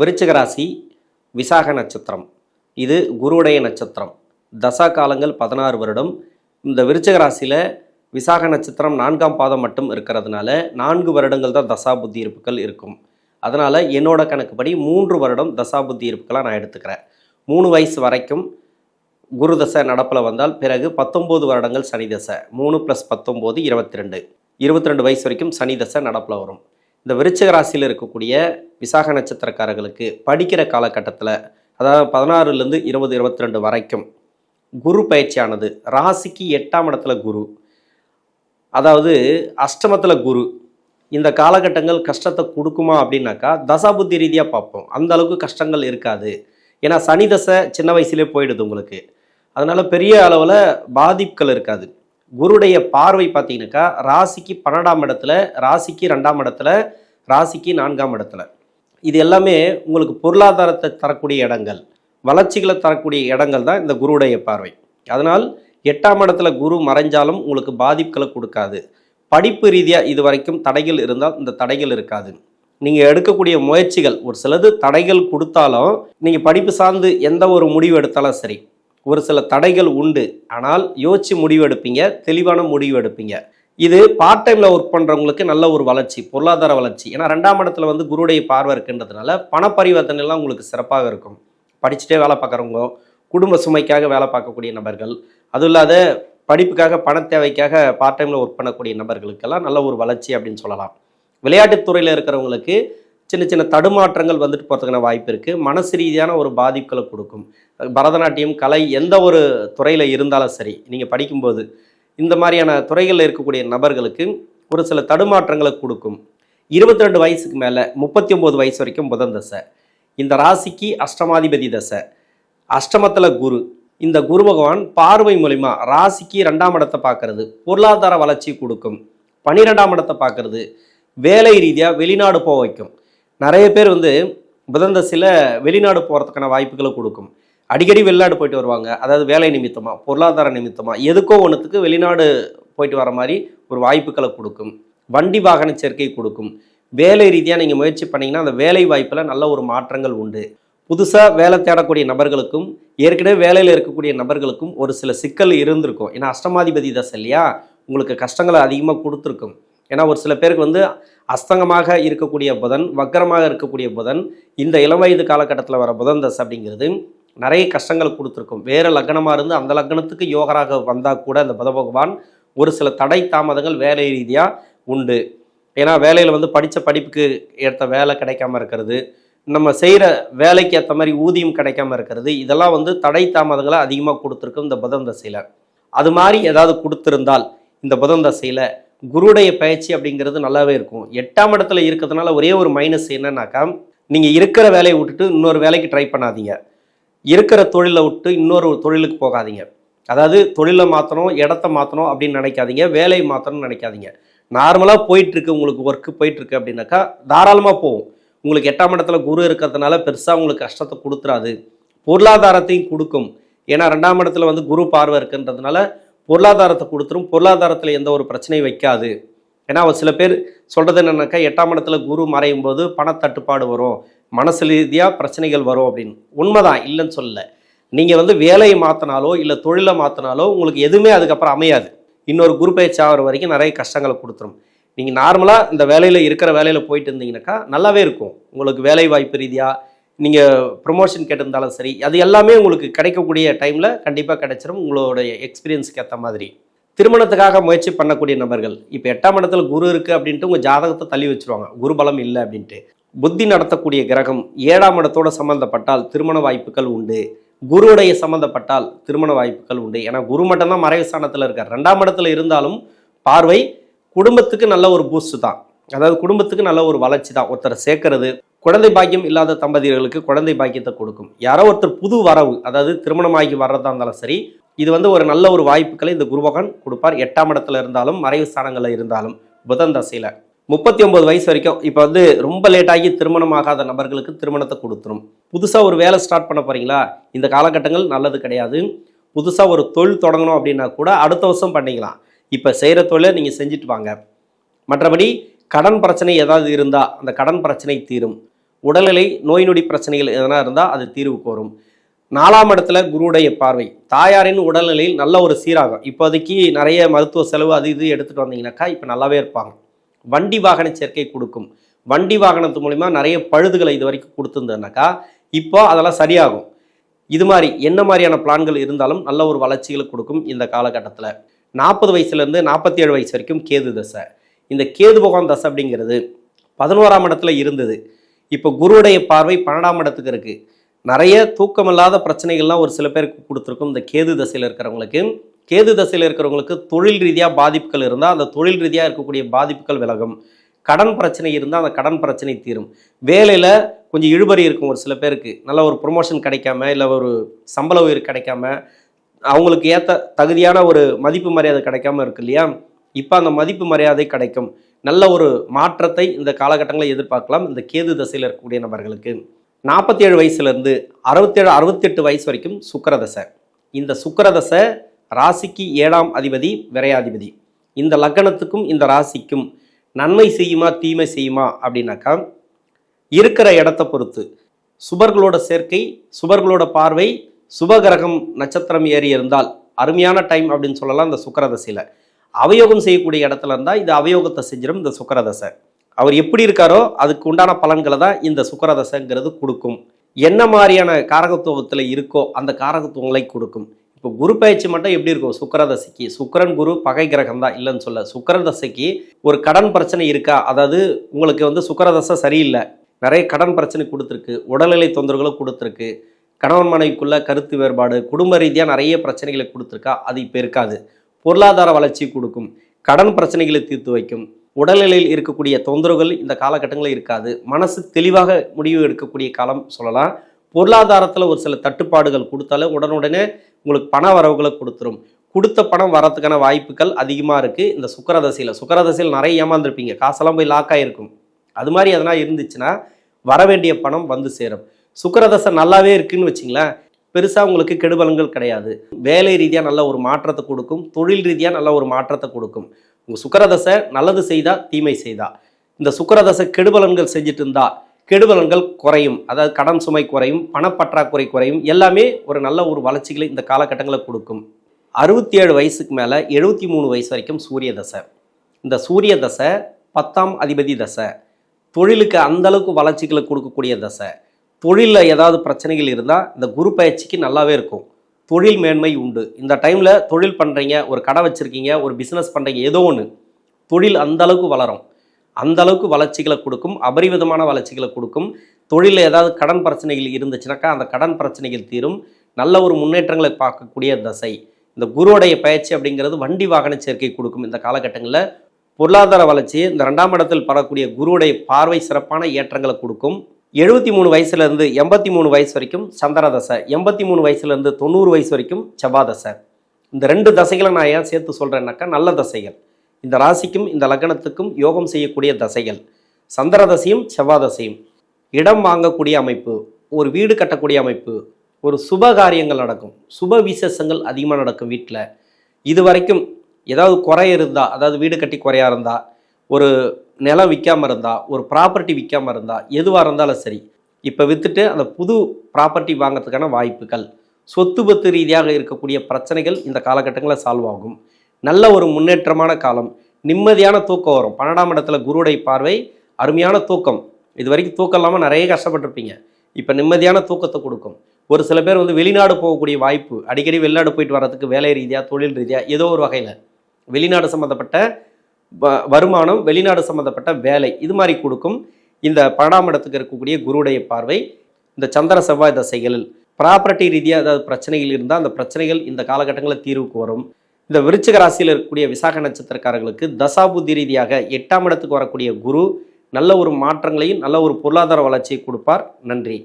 விருச்சிக ராசி விசாக நட்சத்திரம். இது குருவுடைய நட்சத்திரம். தசா காலங்கள் பதினாறு வருடம். இந்த விருச்சிக ராசியில் விசாக நட்சத்திரம் நான்காம் பாதம் மட்டும் இருக்கிறதுனால நான்கு வருடங்கள் தான் தசா புத்தி இருப்புகள் இருக்கும். அதனால் என்னோட கணக்குப்படி மூன்று வருடம் தசா புத்தி இருப்புக்களாக நான் எடுத்துக்கிறேன். மூணு வயசு வரைக்கும் குரு தசை நடப்பில் வந்தால் பிறகு பத்தொம்போது வருடங்கள் சனி தசை மூணு ப்ளஸ் பத்தொம்போது இருபத்தி ரெண்டு. இருபத்தி ரெண்டு வயசு வரைக்கும் சனி தசை நடப்பில் வரும். இந்த விருச்சிக ராசியில் இருக்கக்கூடிய விசாக நட்சத்திரக்காரர்களுக்கு படிக்கிற காலகட்டத்தில் அதாவது பதினாறுலேருந்து இருபது இருபத்தி ரெண்டு வரைக்கும் குரு பயிற்சியானது ராசிக்கு எட்டாம் இடத்துல குரு அதாவது அஷ்டமத்தில் குரு இந்த காலகட்டங்கள் கஷ்டத்தை கொடுக்குமா அப்படின்னாக்கா தசாபுத்தி ரீதியாக பார்ப்போம். அந்த அளவுக்கு கஷ்டங்கள் இருக்காது. ஏன்னா சனி தசை சின்ன வயசுலேயே போயிடுது உங்களுக்கு. அதனால் பெரிய அளவில் பாதிப்புகள் இருக்காது. குருடைய பார்வை பார்த்தீங்கன்னாக்கா ராசிக்கு பன்னெண்டாம் இடத்துல ராசிக்கு ரெண்டாம் இடத்துல ராசிக்கு நான்காம் இடத்துல. இது எல்லாமே உங்களுக்கு பொருளாதாரத்தை தரக்கூடிய இடங்கள். வளர்ச்சிகளை தரக்கூடிய இடங்கள் தான் இந்த குருவுடைய பார்வை. அதனால் எட்டாம் இடத்துல குரு மறைஞ்சாலும் உங்களுக்கு பாதிப்புகளை கொடுக்காது. படிப்பு ரீதியாக இது வரைக்கும் தடைகள் இருந்தால் இந்த தடைகள் இருக்காது. நீங்கள் எடுக்கக்கூடிய முயற்சிகள் ஒரு சிலது தடைகள் கொடுத்தாலும் நீங்கள் படிப்பு சார்ந்து எந்த ஒரு முடிவு எடுத்தாலும் சரி ஒரு சில தடைகள் உண்டு. ஆனால் யோசிச்சு முடிவு எடுப்பீங்க தெளிவான முடிவு எடுப்பீங்க. இது பார்ட் டைமில் ஒர்க் பண்ணுறவங்களுக்கு நல்ல ஒரு வளர்ச்சி பொருளாதார வளர்ச்சி. ஏன்னா ரெண்டாம் இடத்துல வந்து குருடைய பார்வை இருக்குன்றதுனால பண பரிவர்த்தனைலாம் உங்களுக்கு சிறப்பாக இருக்கும். படிச்சுட்டே வேலை பார்க்குறவங்க குடும்ப சுமைக்காக வேலை பார்க்கக்கூடிய நபர்கள் அதுவும் இல்லாத படிப்புக்காக பண தேவைக்காக பார்ட் டைமில் ஒர்க் பண்ணக்கூடிய நபர்களுக்கெல்லாம் நல்ல ஒரு வளர்ச்சி அப்படின்னு சொல்லலாம். விளையாட்டு துறையில் இருக்கிறவங்களுக்கு சின்ன சின்ன தடுமாற்றங்கள் வந்துட்டு போகிறதுக்கான வாய்ப்பு இருக்குது மனசு ரீதியான ஒரு பாதிப்புகளை கொடுக்கும். பரதநாட்டியம் கலை எந்த ஒரு துறையில் இருந்தாலும் சரி நீங்கள் படிக்கும்போது இந்த மாதிரியான துறைகளில் இருக்கக்கூடிய நபர்களுக்கு ஒரு சில தடுமாற்றங்களை கொடுக்கும். இருபத்தி ரெண்டு வயசுக்கு மேலே முப்பத்தி ஒம்பது வயசு வரைக்கும் புதன் தசை. இந்த ராசிக்கு அஷ்டமாதிபதி தசை. அஷ்டமத்தில் குரு. இந்த குரு பகவான் பார்வை மூலிமா ராசிக்கு ரெண்டாம் இடத்தை பார்க்கறது பொருளாதார வளர்ச்சி கொடுக்கும். பன்னிரெண்டாம் இடத்தை பார்க்கறது வேலை ரீதியாக வெளிநாடு போக வைக்கும். நிறைய பேர் வந்து புதன் தசையில் வெளிநாடு போகிறதுக்கான வாய்ப்புகளை கொடுக்கும். அடிக்கடி வெளிநாடு போயிட்டு வருவாங்க. அதாவது வேலை நிமித்தமாக பொருளாதார நிமித்தமாக எதுக்கோ ஒன்றுத்துக்கு வெளிநாடு போயிட்டு வர மாதிரி ஒரு வாய்ப்புகளை கொடுக்கும். வண்டி வாகன சேர்க்கை கொடுக்கும். வேலை ரீதியாக நீங்கள் முயற்சி பண்ணீங்கன்னா அந்த வேலை வாய்ப்பில் நல்ல ஒரு மாற்றங்கள் உண்டு. புதுசாக வேலை தேடக்கூடிய நபர்களுக்கும் ஏற்கனவே வேலையில் இருக்கக்கூடிய நபர்களுக்கும் ஒரு சில சிக்கல் இருந்திருக்கும். ஏன்னா அஷ்டமாதிபதி தசை இல்லையா? உங்களுக்கு கஷ்டங்களை அதிகமாக கொடுத்துருக்கும். ஏன்னா ஒரு சில பேருக்கு வந்து அஸ்தங்கமாக இருக்கக்கூடிய புதன் வக்கரமாக இருக்கக்கூடிய புதன் இந்த இளம் வயது காலகட்டத்தில் வர புதன் தசை அப்படிங்கிறது நிறைய கஷ்டங்கள் கொடுத்துருக்கும். வேறு லக்னமாக இருந்து அந்த லக்னத்துக்கு யோகராக வந்தால் கூட அந்த புத பகவான் ஒரு சில தடை தாமதங்கள் வேலை ரீதியாக உண்டு. ஏன்னா வேலையில் வந்து படித்த படிப்புக்கு ஏற்ற வேலை கிடைக்காம இருக்கிறது நம்ம செய்கிற வேலைக்கு ஏற்ற மாதிரி ஊதியம் கிடைக்காம இருக்கிறது இதெல்லாம் வந்து தடை தாமதங்களை அதிகமாக கொடுத்துருக்கும் இந்த புதன் தசையில். அது மாதிரி ஏதாவது கொடுத்துருந்தால் இந்த புதன் தசையில் குருடைய பயிற்சி அப்படிங்கிறது நல்லாவே இருக்கும். எட்டாம் இடத்துல இருக்கிறதுனால ஒரே ஒரு மைனஸ் என்னன்னாக்கா நீங்கள் இருக்கிற வேலையை விட்டுட்டு இன்னொரு வேலைக்கு ட்ரை பண்ணாதீங்க. இருக்கிற தொழிலை விட்டு இன்னொரு தொழிலுக்கு போகாதீங்க. அதாவது தொழிலை மாற்றணும் இடத்த மாற்றணும் அப்படின்னு நினைக்காதீங்க வேலையை மாற்றணும்னு நினைக்காதீங்க. நார்மலாக போயிட்டுருக்கு உங்களுக்கு ஒர்க்கு போயிட்டுருக்கு அப்படின்னாக்கா தாராளமாக போகும் உங்களுக்கு எட்டாம் இடத்துல குரு இருக்கிறதுனால பெருசாக உங்களுக்கு கஷ்டத்தை கொடுத்துறாது. பொருளாதாரத்தையும் கொடுக்கும். ஏன்னா ரெண்டாம் இடத்துல வந்து குரு பார்வை இருக்குன்றதுனால பொருளாதாரத்தை கொடுத்துரும். பொருளாதாரத்தில் எந்த ஒரு பிரச்சனையும் வைக்காது. ஏன்னா அவர் சில பேர் சொல்கிறது என்னென்னாக்கா எட்டாம் இடத்துல குரு மறையும் போது பணத்தட்டுப்பாடு வரும். மனசு ரீதியாக பிரச்சனைகள் வரும் அப்படின்னு. உண்மைதான் இல்லைன்னு சொல்லல. நீங்கள் வந்து வேலையை மாற்றினாலோ இல்லை தொழிலை மாற்றினாலோ உங்களுக்கு எதுவுமே அதுக்கப்புறம் அமையாது. இன்னொரு குரு பயிற்சி ஆகிற வரைக்கும் நிறைய கஷ்டங்களை கொடுத்துரும். நீங்கள் நார்மலாக இந்த வேலையில் இருக்கிற வேலையில் போயிட்டு இருந்தீங்கன்னாக்கா நல்லாவே இருக்கும். உங்களுக்கு வேலை வாய்ப்பு ரீதியாக நீங்கள் ப்ரொமோஷன் கேட்டிருந்தாலும் சரி அது எல்லாமே உங்களுக்கு கிடைக்கக்கூடிய டைமில் கண்டிப்பாக கிடைச்சிரும். உங்களுடைய எக்ஸ்பீரியன்ஸ்க்கு ஏற்ற மாதிரி. திருமணத்துக்காக முயற்சி பண்ணக்கூடிய நபர்கள். இப்போ எட்டாம் இடத்துல குரு இருக்குது அப்படின்ட்டு உங்கள் ஜாதகத்தை தள்ளி வச்சுருவாங்க. குரு பலம் இல்லை அப்படின்ட்டு. புத்தி நடத்தக்கூடிய கிரகம் ஏழாம் இடத்தோட சம்மந்தப்பட்டால் திருமண வாய்ப்புகள் உண்டு. குருவுடைய சம்மந்தப்பட்டால் திருமண வாய்ப்புகள் உண்டு. ஏன்னா குரு மட்டும்தான் மறைவு ஸ்தானத்தில் இருக்கார். ரெண்டாம் இடத்துல இருந்தாலும் பார்வை குடும்பத்துக்கு நல்ல ஒரு பூஸ்ட் தான். அதாவது குடும்பத்துக்கு நல்ல ஒரு வளர்ச்சி தான். ஒருத்தரை சேர்க்கறது குழந்தை பாக்கியம் இல்லாத தம்பதியர்களுக்கு குழந்தை பாக்கியத்தை கொடுக்கும். யாரோ ஒருத்தர் புது வரவு அதாவது திருமணமாகி வர்றதா இருந்தாலும் சரி இது வந்து ஒரு நல்ல ஒரு வாய்ப்புகளை இந்த குருபகன் கொடுப்பார். எட்டாம் இடத்துல இருந்தாலும் மறைவு ஸ்தானங்களில் இருந்தாலும் புதன் தசையில். முப்பத்தி ஒன்பது வயசு வரைக்கும் இப்போ வந்து ரொம்ப லேட்டாகி திருமணம் ஆகாத நபர்களுக்கு திருமணத்தை கொடுத்துரும். புதுசாக ஒரு வேலை ஸ்டார்ட் பண்ண போறீங்களா? இந்த காலகட்டங்கள் நல்லது கிடையாது. புதுசாக ஒரு தொழில் தொடங்கணும் அப்படின்னா கூட அடுத்த வருஷம் பண்ணிக்கலாம். இப்போ செய்கிற தொழிலை நீங்கள் செஞ்சுட்டு வாங்க. மற்றபடி கடன் பிரச்சனை ஏதாவது இருந்தால் அந்த கடன் பிரச்சனை தீரும். உடல்நிலை நோய் நொடி பிரச்சனைகள் எதனா இருந்தால் அது தீர்வு கோரும். நாலாம் இடத்துல குருவுடைய பார்வை. தாயாரின் உடல்நிலையில் நல்ல ஒரு சீராகும். இப்போதைக்கு நிறைய மருத்துவ செலவு அது இது எடுத்துகிட்டு வந்தீங்கன்னாக்கா இப்போ நல்லாவே இருப்பாங்க. வண்டி வாகன சேர்க்கை கொடுக்கும். வண்டி வாகனத்து மூலிமா நிறைய பழுதுகளை இது வரைக்கும் கொடுத்துருந்ததுனாக்கா இப்போ அதெல்லாம் சரியாகும். இது மாதிரி என்ன மாதிரியான பிளான்கள் இருந்தாலும் நல்ல ஒரு வளர்ச்சிகளை கொடுக்கும் இந்த காலகட்டத்தில். நாற்பது வயசுலேருந்து நாற்பத்தி ஏழு வயசு வரைக்கும் கேது தசை. இந்த கேது பகவான் தசை அப்படிங்கிறது பதினோராம் இடத்துல இருந்தது. இப்போ குருவுடைய பார்வை பன்னெண்டாம் இடத்துக்கு இருக்குது நிறைய தூக்கமில்லாத பிரச்சனைகள்லாம் ஒரு சில பேருக்கு கொடுத்துருக்கும் இந்த கேது தசையில் இருக்கிறவங்களுக்கு. கேது தசையில் இருக்கிறவங்களுக்கு தொழில் ரீதியாக பாதிப்புகள் இருந்தால் அந்த தொழில் ரீதியாக இருக்கக்கூடிய பாதிப்புகள் விலகும். கடன் பிரச்சனை இருந்தால் அந்த கடன் பிரச்சனை தீரும். வேலையில் கொஞ்சம் இழுபறி இருக்கும் ஒரு சில பேருக்கு. நல்ல ஒரு ப்ரொமோஷன் கிடைக்காம இல்லை ஒரு சம்பள உயிர் கிடைக்காம அவங்களுக்கு ஏற்ற தகுதியான ஒரு மதிப்பு மரியாதை கிடைக்காம இருக்கு இல்லையா? இப்போ அந்த மதிப்பு மரியாதை கிடைக்கும். நல்ல ஒரு மாற்றத்தை இந்த காலகட்டங்களை எதிர்பார்க்கலாம் இந்த கேது தசையில் இருக்கக்கூடிய நபர்களுக்கு. நாற்பத்தி ஏழு வயசுலேருந்து அறுபத்தேழு அறுபத்தெட்டு வயசு வரைக்கும் சுக்கரதசை. இந்த சுக்கரதசை ராசிக்கு ஏழாம் அதிபதி விரையாதிபதி. இந்த லக்னத்துக்கும் இந்த ராசிக்கும் நன்மை செய்யுமா தீமை செய்யுமா அப்படின்னாக்கா இருக்கிற இடத்த பொறுத்து. சுபர்களோட சேர்க்கை சுபர்களோட பார்வை சுபகிரகம் நட்சத்திரம் ஏறி இருந்தால் அருமையான டைம் அப்படின்னு சொல்லலாம் இந்த சுக்கரதசையில். அவயோகம் செய்யக்கூடிய இடத்துல இருந்தால் இது அவயோகத்தை செஞ்சிடும் இந்த சுக்கரதசை. அவர் எப்படி இருக்காரோ அதுக்கு உண்டான பலன்களை தான் இந்த சுக்கரதசைங்கிறது கொடுக்கும். என்ன மாதிரியான காரகத்துவத்தில் இருக்கோ அந்த காரகத்துவங்களை கொடுக்கும். இப்போ குரு பயிற்சி மட்டும் எப்படி இருக்கும்? சுக்கரதசைக்கு. சுக்கரன் குரு பகை கிரகம் தான் இல்லைன்னு சொல்ல. சுக்கரதசைக்கு ஒரு கடன் பிரச்சனை இருக்கா? அதாவது உங்களுக்கு வந்து சுக்கரதசை சரியில்லை. நிறைய கடன் பிரச்சனை கொடுத்துருக்கு. உடல்நிலை தொந்தரவுகளும் கொடுத்துருக்கு. கணவன் மனைவிக்குள்ள கருத்து வேறுபாடு குடும்ப ரீதியாக நிறைய பிரச்சனைகளை கொடுத்துருக்கா? அது இப்போ இருக்காது. பொருளாதார வளர்ச்சி கொடுக்கும். கடன் பிரச்சனைகளை தீர்த்து வைக்கும். உடல்நிலையில் இருக்கக்கூடிய தொந்தரவுகள் இந்த காலகட்டங்களில் இருக்காது. மனசு தெளிவாக முடிவு எடுக்கக்கூடிய காலம் சொல்லலாம். பொருளாதாரத்தில் ஒரு சில தட்டுப்பாடுகள் கொடுத்தாலும் உடனுடனே உங்களுக்கு பண வரவுகளை கொடுத்துரும். கொடுத்த பணம் வரத்துக்கான வாய்ப்புகள் அதிகமாக இருக்குது இந்த சுக்கரதசையில் சுக்கரதசையில் நிறைய ஏமாந்துருப்பீங்க. காசெல்லாம் போய் லாக் ஆகிருக்கும் அது மாதிரி எதனா இருந்துச்சுன்னா வர வேண்டிய பணம் வந்து சேரும். சுக்கரதசை நல்லாவே இருக்குன்னு வச்சிங்களேன். பெருசாக உங்களுக்கு கெடுபலங்கள் கிடையாது. வேலை ரீதியாக நல்ல ஒரு மாற்றத்தை கொடுக்கும். தொழில் ரீதியாக நல்ல ஒரு மாற்றத்தை கொடுக்கும். உங்கள் சுக்கரதசை நல்லது செய்தா தீமை செய்தா. இந்த சுக்கரதசை கெடுபலன்கள் செஞ்சுட்டு இருந்தா கெடுபலன்கள் குறையும். அதாவது கடன் சுமை குறையும் பணப்பற்றாக்குறை குறையும். எல்லாமே ஒரு நல்ல ஒரு வளர்ச்சிகளை இந்த காலகட்டங்களில் கொடுக்கும். அறுபத்தி ஏழு வயசுக்கு மேலே எழுபத்தி மூணு வயசு வரைக்கும் சூரிய தசை. இந்த சூரிய தசை பத்தாம் அதிபதி தசை. தொழிலுக்கு அந்த அளவுக்கு வளர்ச்சிகளை கொடுக்கக்கூடிய தசை. தொழிலில் ஏதாவது பிரச்சனைகள் இருந்தால் இந்த குரு பயிற்சிக்கு நல்லாவே இருக்கும். தொழில் மேன்மை உண்டு. இந்த டைமில் தொழில் பண்ணுறீங்க ஒரு கடை வச்சுருக்கீங்க ஒரு பிஸ்னஸ் பண்ணுறீங்க ஏதோ ஒன்று தொழில் அந்த அளவுக்கு வளரும். அந்த அளவுக்கு வளர்ச்சிகளை கொடுக்கும் அபரிவிதமான வளர்ச்சிகளை கொடுக்கும். தொழிலில் ஏதாவது கடன் பிரச்சனைகள் இருந்துச்சுனாக்கா அந்த கடன் பிரச்சனைகள் தீரும். நல்ல ஒரு முன்னேற்றங்களை பார்க்கக்கூடிய தசை. இந்த குருவுடைய பயிற்சி அப்படிங்கிறது வண்டி வாகன சேர்க்கை கொடுக்கும். இந்த காலகட்டங்களில் பொருளாதார வளர்ச்சி இந்த ரெண்டாம் இடத்தில் பரக்கூடிய குருவுடைய பார்வை சிறப்பான ஏற்றங்களை கொடுக்கும். எழுபத்தி மூணு வயசுலேருந்து எண்பத்தி மூணு வயசு வரைக்கும் சந்திர தசை எண்பத்தி மூணு வயசுலேருந்து தொண்ணூறு வயசு வரைக்கும் செவ்வாய் தசை. இந்த ரெண்டு தசைகளை நான் ஏன் சேர்த்து சொல்கிறேன்னாக்கா நல்ல தசைகள். இந்த ராசிக்கும் இந்த லக்னத்துக்கும் யோகம் செய்யக்கூடிய தசைகள். சந்திர தசையும் செவ்வாய் தசையும். இடம் வாங்கக்கூடிய அமைப்பு ஒரு வீடு கட்டக்கூடிய அமைப்பு ஒரு சுப காரியங்கள் நடக்கும். சுப விசேஷங்கள் அதிகமாக நடக்கும் வீட்டில். இது வரைக்கும் ஏதாவது குறை இருந்தால் அதாவது வீடு கட்டி குறையாக இருந்தால் ஒரு நிலம் விற்காம இருந்தா ஒரு ப்ராப்பர்ட்டி விற்காம இருந்தா எதுவாக இருந்தாலும் சரி இப்போ விற்றுட்டு அந்த புது ப்ராப்பர்ட்டி வாங்குறதுக்கான வாய்ப்புகள் சொத்து பத்து ரீதியாக இருக்கக்கூடிய பிரச்சனைகள் இந்த காலகட்டங்களில் சால்வ் ஆகும். நல்ல ஒரு முன்னேற்றமான காலம் நிம்மதியான தூக்கம் வரும். பன்னெண்டாம் இடத்துல குருடைய பார்வை அருமையான தூக்கம். இது வரைக்கும் தூக்கம் இல்லாமல் நிறைய கஷ்டப்பட்டிருப்பீங்க. இப்போ நிம்மதியான தூக்கத்தை கொடுக்கும். ஒரு சில பேர் வந்து வெளிநாடு போகக்கூடிய வாய்ப்பு அடிக்கடி வெளிநாடு போயிட்டு வர்றதுக்கு வேலை ரீதியாக தொழில் ரீதியாக ஏதோ ஒரு வகையில். வெளிநாடு சம்மந்தப்பட்ட வருமானம் வெளிநாடு சம்மந்தப்பட்ட வேலை இது மாதிரி கொடுக்கும் இந்த பன்னெண்டாம் இடத்துக்கு இருக்கக்கூடிய குருடைய பார்வை இந்த சந்திர செவ்வாய் தசைகளில். ப்ராப்பர்ட்டி ரீதியாக ஏதாவது பிரச்சனைகள் இருந்தால் அந்த பிரச்சனைகள் இந்த காலகட்டங்களில் தீர்வுக்கு வரும். இந்த விருச்சிக ராசியில் இருக்கக்கூடிய விசாக நட்சத்திரக்காரர்களுக்கு தசாபுத்தி ரீதியாக எட்டாம் இடத்துக்கு வரக்கூடிய குரு நல்ல ஒரு மாற்றங்களையும் நல்ல ஒரு பொருளாதார வளர்ச்சியை கொடுப்பார். நன்றி.